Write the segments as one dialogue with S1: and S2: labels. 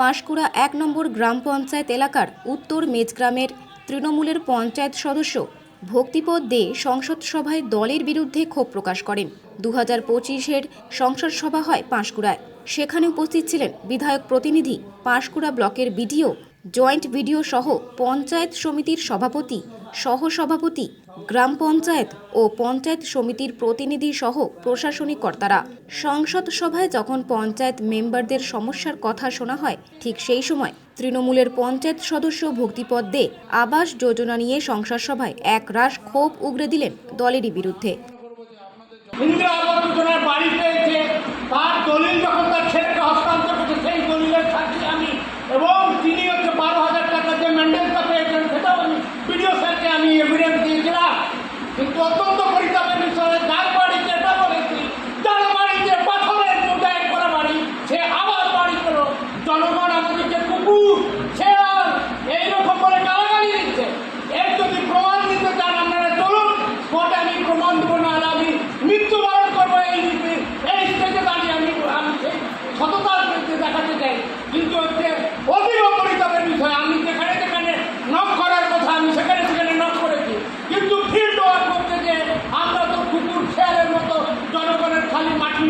S1: পাঁশকুড়া এক নম্বর গ্রাম পঞ্চায়েত এলাকার উত্তর মেজগ্রামের তৃণমূলের পঞ্চায়েত সদস্য ভক্তিপদ দে সংসদ সভায় দলের বিরুদ্ধে ক্ষোভ প্রকাশ করেন। দু হাজার পঁচিশের সংসদ সভা হয় পাঁশকুড়ায়। সেখানে উপস্থিত ছিলেন বিধায়ক প্রতিনিধি পাঁশকুড়া ব্লকের বিডিও জয়েন্ট ভিডিও সহ পঞ্চায়েত সমিতির সভাপতি, সহসভাপতি, গ্রাম পঞ্চায়েত ও পঞ্চায়েত সমিতির প্রতিনিধি সহ প্রশাসনিক কর্তারা। সংসদ সভায় যখন পঞ্চায়েত মেম্বারদের সমস্যার কথা শোনা হয়, ঠিক সেই সময় তৃণমূলের পঞ্চায়েত সদস্য ভক্তিপদ দে আবাস যোজনা নিয়ে সংসদ সভায় এক রাশ ক্ষোভ উগরে দিলেন দলেরই বিরুদ্ধে।
S2: তার দলিল যখন তার ছেলেকে হস্তান্তর করেছে সেই দলিলের সাক্ষী আমি এবং তিনি হচ্ছে বারো হাজার টাকা যে ম্যান্ডেলটা পেয়েছেন সেটাও আমি বিডিও স্যারকে আমি এভিডেন্স দিয়েছিলাম কিন্তু অত্যন্ত পরিতাপের বিষয়ে যার বাড়িতে এটা বলেছি যার বাড়িতে পাথরের মোটায় করা বাড়ি সে আবার বাড়ি পেল জনগণ আমাদেরকে কুকুর শেয়াল এইরকম করে গালাগালি দিচ্ছে এর যদি প্রমাণ দিতে চান আপনারা চলুন কোর্টে আমি প্রমাণ দেবো না আর আমি মৃত্যুবরণ করব এই এই স্টেজে দাঁড়িয়ে আমি আমি সেই সততার বিরুদ্ধে দেখাতে চাই কিন্তু হচ্ছে অতীব পরিতাপের বিষয় আমি যেখানে যেখানে নক করার কথা আমি সেখানে সেখানে নক করেছি কিন্তু ফিল্ড ওয়ার্ক করতে যে আমরা তো কুকুর শেয়ালের মতো জনগণের খালি মাটি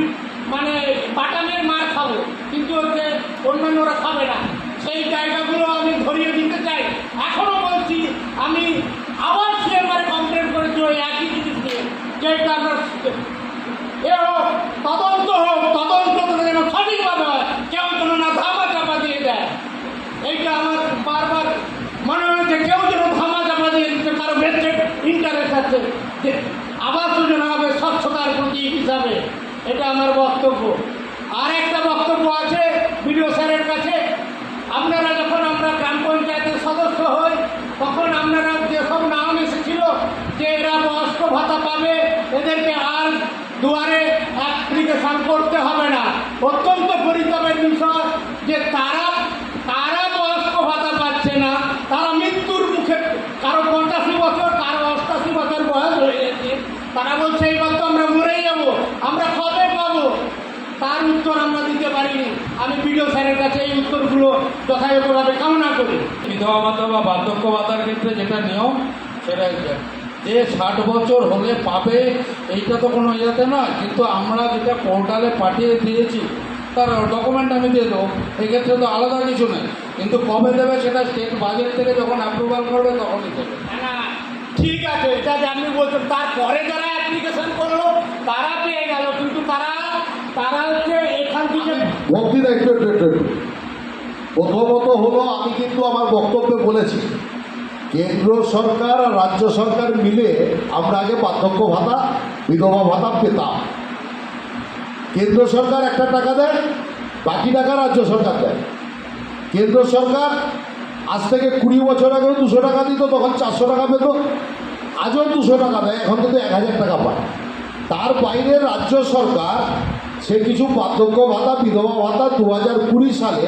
S2: মানে বাটামের মার খাব কিন্তু হচ্ছে অন্যান্যরা খাবে না সেই জায়গাগুলো আমি ধরিয়ে দিতে চাই এখনও বলছি আমি আবার সিএমআর কমপ্লেন করেছি ওই একই জিনিস নিয়ে যেটা আমরা এ হোক তদন্ত হোক তদন্ত করে যেন সঠিকভাবে হয় কেউ যেন না ধামা চাপা দিয়ে দেয় এইটা আমার বারবার মনে হয়েছে কেউ যেন ধামা চাপা দিয়ে দিতে কারও বেশি ইন্টারেস্ট আছে যে আবাস যোজনা হবে, স্বচ্ছতার প্রতি হিসাবে, এটা আমার বক্তব্য। আর একটা বক্তব্য আছে, বিডিও স্যারের কাছে, আপনারা যখন আমরা গ্রাম পঞ্চায়েতের সদস্য হই, তখন আপনারা যেসব নাম এসেছিল যে এরা বয়স্ক ভাতা পাবে, এদেরকে আর দুয়ারে অ্যাপ্লিকেশন করতে হবে না। অত্যন্ত পরিতাপের বিষয় যে তারা বয়স্ক ভাতা পাচ্ছে না তারা মৃত্যুর মুখে কারও পঞ্চাশি বছর কারও অষ্টাশি বছর বয়স হয়ে গেছে তারা বলছে এইবার তো আমরা মরেই যাব আমরা কবে পাবো তার উত্তর আমরা দিতে পারিনি আমি বিডিও স্যারের কাছে এই উত্তরগুলো যথাযথভাবে কামনা করি।
S3: বিধবা ভাতা বা বার্ধক্য ভাতার ক্ষেত্রে যেটা নিয়ম সেটা যে ষাট বছর হলে পাবে এইটা তো কোনো ইয়েতে না কিন্তু আমরা যেটা পোর্টালে পাঠিয়ে দিয়েছি তার ডকুমেন্ট আমি দিয়ে দেবো। এক্ষেত্রে তো আলাদা কিছু নেই। কিন্তু কবে দেবে সেটা স্টেট বাজেট থেকে যখন অ্যাপ্রুভাল করবে তখনই দেবে।
S2: ঠিক আছে এটা যে আপনি বলছেন তারপরে যারা অ্যাপ্লিকেশন করল তারা পেয়ে গেল। কিন্তু তারা তারা হচ্ছে এখান থেকে
S4: ভক্তিদা একটু একটু একটু একটু। প্রথমত হলো, আমি কিন্তু আমার বক্তব্যে বলেছি, কেন্দ্র সরকার আর রাজ্য সরকার মিলে আমরা আগে বার্ধক্য ভাতা, বিধবা ভাতা পেতাম। কেন্দ্র সরকার একটা টাকা দেয়, বাকি টাকা রাজ্য সরকার দেয়। কেন্দ্র সরকার আজ থেকে কুড়ি বছর আগেও দুশো টাকা দিত, তখন চারশো টাকা পেত। আজও দুশো টাকা দেয়, এখন কিন্তু এক হাজার টাকা পায়। তার বাইরে রাজ্য সরকার সে কিছু বার্ধক্য ভাতা, বিধবা ভাতা দু হাজার কুড়ি সালে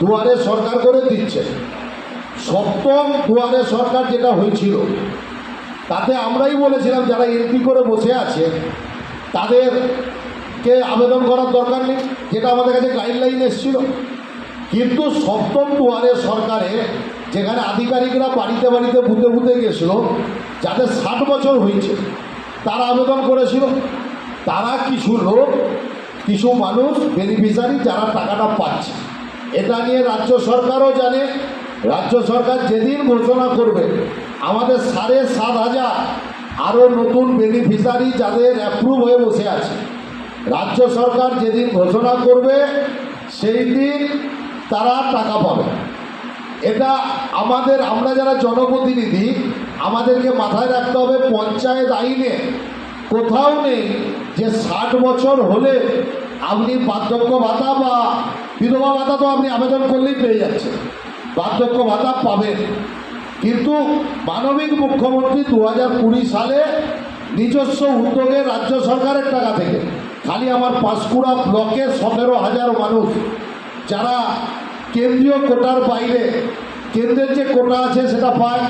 S4: দুয়ারে সরকার করে দিচ্ছে। সপ্তম দুয়ারে সরকার যেটা হয়েছিল, তাতে আমরাই বলেছিলাম যারা এন্ট্রি করে বসে আছে, তাদেরকে আবেদন করার দরকার নেই, যেটা আমাদের কাছে গাইডলাইন এসেছিল। কিন্তু সপ্তম দুয়ারে সরকারে যেখানে আধিকারিকরা বাড়িতে বাড়িতে বুথে বুথে গেছিল, যাদের ষাট বছর হয়েছে, তারা আবেদন করেছিল। তারা কিছু লোক কিছু মানুষ বেনিফিশিয়ারি যারা টাকাটা পাচ্ছে। এটা নিয়ে রাজ্য সরকারও জানে। রাজ্য সরকার যেদিন ঘোষণা করবে, আমাদের সাড়ে সাত হাজার আরও নতুন বেনিফিশিয়ারি যাদের অ্যাপ্রুভ হয়ে বসে আছে। রাজ্য সরকার যেদিন ঘোষণা করবে, সেই দিন তারা টাকা পাবে। এটা আমাদের, আমরা যারা জনপ্রতিনিধি, আমাদেরকে মাথায় রাখতে হবে পঞ্চায়েত আইনে কোথাও নেই যে ষাট বছর হলে আপনি বার্ধক্য ভাতা বা বিধবা ভাতা তো আপনি আবেদন করলেই পেয়ে যাচ্ছেন। বার্ধক্য ভাতা পাবেন। কিন্তু মানবিক মুখ্যমন্ত্রী দু হাজার কুড়ি সালে নিজস্ব উদ্যোগে রাজ্য সরকারের টাকা থেকে, খালি আমার পাঁশকুড়া ব্লকে সতেরো হাজার মানুষ, যারা কেন্দ্রীয় কোটার বাইরে, কেন্দ্রের যে কোটা আছে সেটা পায়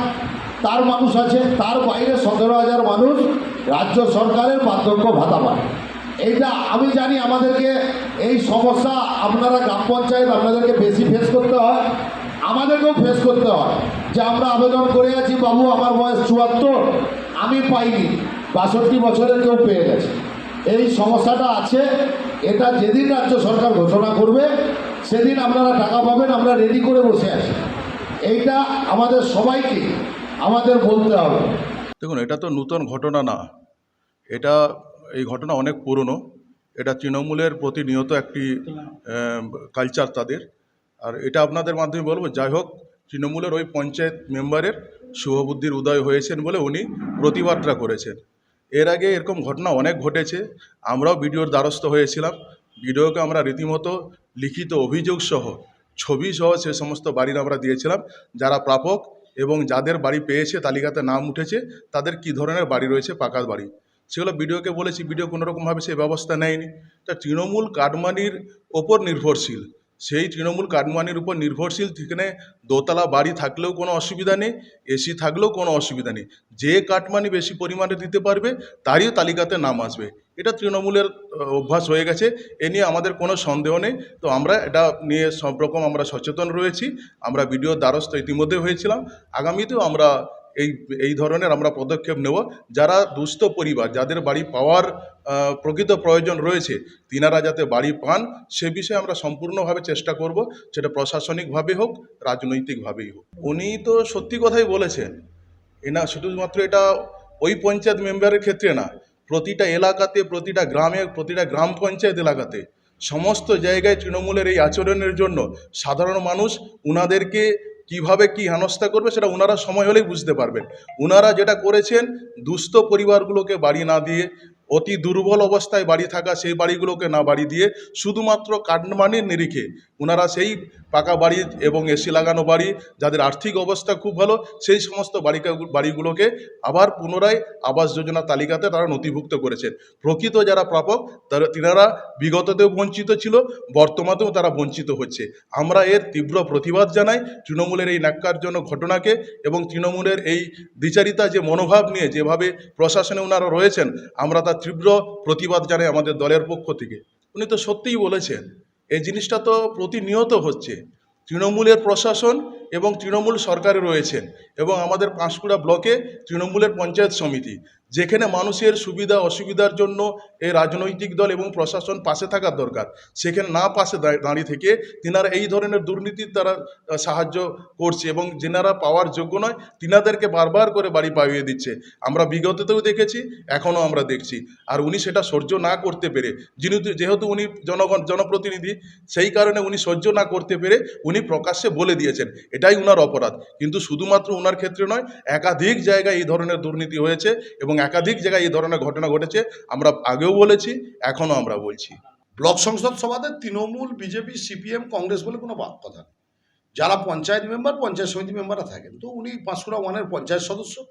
S4: তার মানুষ আছে, তার বাইরে সতেরো হাজার মানুষ রাজ্য সরকারের বার্ধক্য ভাতা পায়।
S5: এইটা আমি জানি আমাদেরকে এই সমস্যা আপনারা গ্রাম পঞ্চায়েত আপনাদেরকে বেশি ফেস করতে হয়, আমাদেরকেও ফেস করতে হয় যে আমরা আবেদন করে আছি, বাবু, আমার বয়স চুয়াত্তর, আমি পাইনি, বাষট্টি বছরের কেউ পেয়ে গেছে। এই সমস্যাটা আছে, এটা যেদিন রাজ্য সরকার ঘোষণা করবে, সেদিন আপনারা টাকা পাবেন, আমরা রেডি করে বসে আছি। এইটা আমাদের সবাইকে আমাদের বলতে হবে।
S6: দেখুন, এটা তো নূতন ঘটনা না। এটা, এই ঘটনা অনেক পুরনো। এটা তৃণমূলের প্রতিনিয়ত একটি কালচার তাদের। আর এটা আপনাদের মাধ্যমে বলব, যাই হোক, তৃণমূলের ওই পঞ্চায়েত মেম্বারের শুভবুদ্ধির উদয় হয়েছেন বলে উনি প্রতিবাদটা করেছেন। এর আগে এরকম ঘটনা অনেক ঘটেছে। আমরাও ভিডিওর দ্বারস্থ হয়েছিলাম। ভিডিওকে আমরা রীতিমতো লিখিত অভিযোগ সহ ছবি সহ সে সমস্ত বাড়ির আমরা দিয়েছিলাম। যারা প্রাপক এবং যাদের বাড়ি পেয়েছে, তালিকাতে নাম উঠেছে, তাদের কি ধরনের বাড়ি রয়েছে, পাকা বাড়ি? সেগুলো বিডিওকে বলেছি বিডিও কোনোরকমভাবে সে ব্যবস্থা নেয়নি। তা তৃণমূল কাটমানির ওপর নির্ভরশীল। সেই তৃণমূল কাটমানির উপর নির্ভরশীল সেখানে দোতলা বাড়ি থাকলেও কোনো অসুবিধা নেই এসি থাকলেও কোনো অসুবিধা নেই। যে কাটমানি বেশি পরিমাণে দিতে পারবে, তারই তালিকাতে নাম আসবে। এটা তৃণমূলের অভ্যাস হয়ে গেছে, এ নিয়ে আমাদের কোনো সন্দেহ নেই। তো আমরা এটা নিয়ে সব রকম আমরা সচেতন রয়েছি। আমরা ভিডিওর দ্বারস্থ ইতিমধ্যে হয়েছিলাম। আগামীতেও আমরা এই এই ধরনের আমরা পদক্ষেপ নেব। যারা দুস্থ পরিবার, যাদের বাড়ি পাওয়ার প্রকৃত প্রয়োজন রয়েছে, তিনারা যাতে বাড়ি পান, সে বিষয়ে আমরা সম্পূর্ণভাবে চেষ্টা করব। সেটা প্রশাসনিকভাবে হোক, রাজনৈতিকভাবেই হোক। উনি তো সত্যি কথাই বলেছেন এনা শুধুমাত্র এটা ওই পঞ্চায়েত মেম্বারের ক্ষেত্রে না, প্রতিটা এলাকাতে, প্রতিটা গ্রামে, প্রতিটা গ্রাম পঞ্চায়েত এলাকাতে, সমস্ত জায়গায় তৃণমূলের এই আচরণের জন্য সাধারণ মানুষ উনাদেরকে কীভাবে কি হেনস্থা করবে সেটা ওনারা সময় হলেই বুঝতে পারবেন। ওনারা যেটা করেছেন, দুস্থ পরিবারগুলোকে বাড়ি না দিয়ে অতি দুর্বল অবস্থায় বাড়ি থাকা সেই বাড়িগুলোকে না বাড়ি দিয়ে শুধুমাত্র কাটমানির নিরিখে ওনারা সেই পাকা বাড়ি এবং এসি লাগানো বাড়ি, যাদের আর্থিক অবস্থা খুব ভালো, সেই সমস্ত বাড়িকা, বাড়িগুলোকে আবার পুনরায় আবাস যোজনা তালিকাতে তারা নথিভুক্ত করেছেন। প্রকৃত যারা প্রাপক, তারা, তিনারা বিগততেও বঞ্চিত ছিল, বর্তমানেও তারা বঞ্চিত হচ্ছে। আমরা এর তীব্র প্রতিবাদ জানাই তৃণমূলের এই ন্যাক্কারজনক ঘটনাকে এবং তৃণমূলের এই দ্বিচারিতা যে মনোভাব নিয়ে যেভাবে প্রশাসনে ওনারা রয়েছেন, আমরা তার তীব্র প্রতিবাদ জানাই আমাদের দলের পক্ষ থেকে। উনি তো সত্যিই বলেছেন, এই জিনিসটা তো প্রতিনিয়ত হচ্ছে। তৃণমূলের প্রশাসন এবং তৃণমূল সরকারে রয়েছেন এবং আমাদের পাঁশকুড়া ব্লকে তৃণমূলের পঞ্চায়েত সমিতি। যেখানে মানুষের সুবিধা, অসুবিধার জন্য এই রাজনৈতিক দল এবং প্রশাসন পাশে থাকার দরকার। সেখানে না পাশে দাঁড়- দাঁড়িয়ে থেকে তিনারা এই ধরনের দুর্নীতির তারা সাহায্য করছে এবং যেনারা পাওয়ার যোগ্য নয়, তিনাদেরকে বারবার করে বাড়ি পাইয়ে দিচ্ছে। আমরা বিগততেও দেখেছি, এখনও আমরা দেখছি। আর উনি সেটা সহ্য না করতে পেরে, যিনি যেহেতু উনি জনগণ, জনপ্রতিনিধি, সেই কারণে উনি সহ্য না করতে পেরে উনি প্রকাশ্যে বলে দিয়েছেন। এটাই উনার অপরাধ। কিন্তু শুধুমাত্র উনার ক্ষেত্রে নয়, একাধিক জায়গায় এই ধরনের দুর্নীতি হয়েছে এবং একাধিক জায়গায় এই ধরনের ঘটনা ঘটেছে, আমরা আগেও বলেছি, এখনও আমরা বলছি।
S4: ব্লক সংসদ সভাতে তৃণমূল, বিজেপি, সিপিএম, কংগ্রেস বলে কোনো বা- কথা নেই। যারা পঞ্চায়েত মেম্বার, পঞ্চায়েত সমিতি মেম্বাররা থাকেন। তো উনি পাঁশকুড়া ওয়ানের পঞ্চায়েত সদস্য।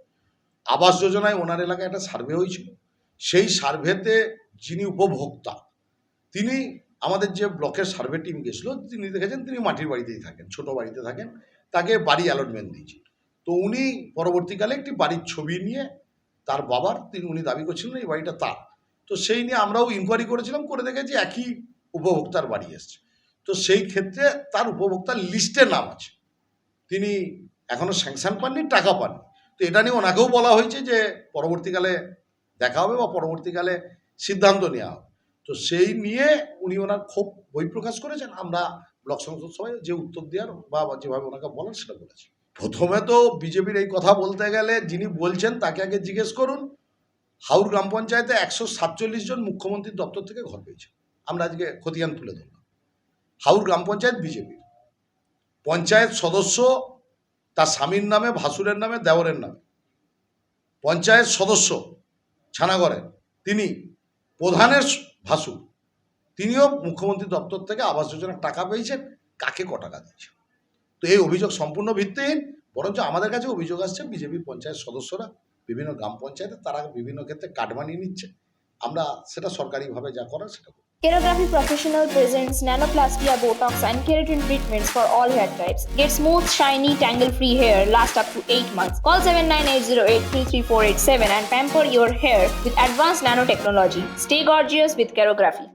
S4: আবাস যোজনায় ওনার এলাকায় একটা সার্ভে হয়েছিল। সেই সার্ভেতে যিনি উপভোক্তা, তিনি আমাদের যে ব্লকের সার্ভে টিম গেছিল, তিনি দেখেছেন, তিনি মাটির বাড়িতেই থাকেন, ছোট বাড়িতে থাকেন। তাকে বাড়ি অ্যালটমেন্ট দিয়েছে। তো উনি পরবর্তীকালে একটি বাড়ির ছবি নিয়ে তার বাবার, তিনি উনি দাবি করছিলেন এই বাড়িটা তার। তো সেই নিয়ে আমরাও ইনকোয়ারি করেছিলাম, করে দেখেছি একই উপভোক্তার বাড়ি এসছে। তো সেই ক্ষেত্রে তার উপভোক্তার লিস্টে নাম আছে। তিনি এখনও স্যাংশন পাননি, টাকা পাননি। তো এটা নিয়ে ওনাকেও বলা হয়েছে যে পরবর্তীকালে দেখা হবে বা পরবর্তীকালে সিদ্ধান্ত নেওয়া হবে। তো সেই নিয়ে উনি ওনার ক্ষোভ বই প্রকাশ করেছেন। আমরা ব্লক সংসদ সভায় যে উত্তর দেওয়ার বা যেভাবে ওনাকে বলার সেটা বলেছি। প্রথমে তো বিজেপির এই কথা বলতে গেলে যিনি বলছেন তাকে আগে জিজ্ঞেস করুন। হাউর গ্রাম পঞ্চায়েতে একশো সাতচল্লিশ জন মুখ্যমন্ত্রীর দপ্তর থেকে ঘর পেয়েছে। আমরা আজকে খতিয়ান তুলে ধরলাম। হাউর গ্রাম পঞ্চায়েত বিজেপির পঞ্চায়েত সদস্য তার স্বামীর নামে, ভাসুরের নামে, দেওরের নামে। পঞ্চায়েত সদস্য ছানাগড়ের তিনি প্রধানের ভাসুর। তিনিও মুখ্যমন্ত্রী দপ্তর থেকে আবাস যোজনার টাকা পেয়েছেন। কাকে ক টাকা দিয়েছে? তো এই অভিযোগ সম্পূর্ণ ভিত্তিহীন বরঞ্চ আমাদের কাছে অভিযোগ আসছে বিজেপির পঞ্চায়েত সদস্যরা বিভিন্ন গ্রাম পঞ্চায়েতে তারা বিভিন্ন ক্ষেত্রে কাটমানি নিচ্ছে আমরা সেটা সরকারিভাবে যা করার সেটা।
S7: Kerography Professional presents nanoplastia, Botox, and keratin treatments for all hair types. Get smooth, shiny, tangle-free hair last up to 8 months. Call 7980833487 and pamper your hair with advanced nanotechnology. Stay gorgeous with Kerography.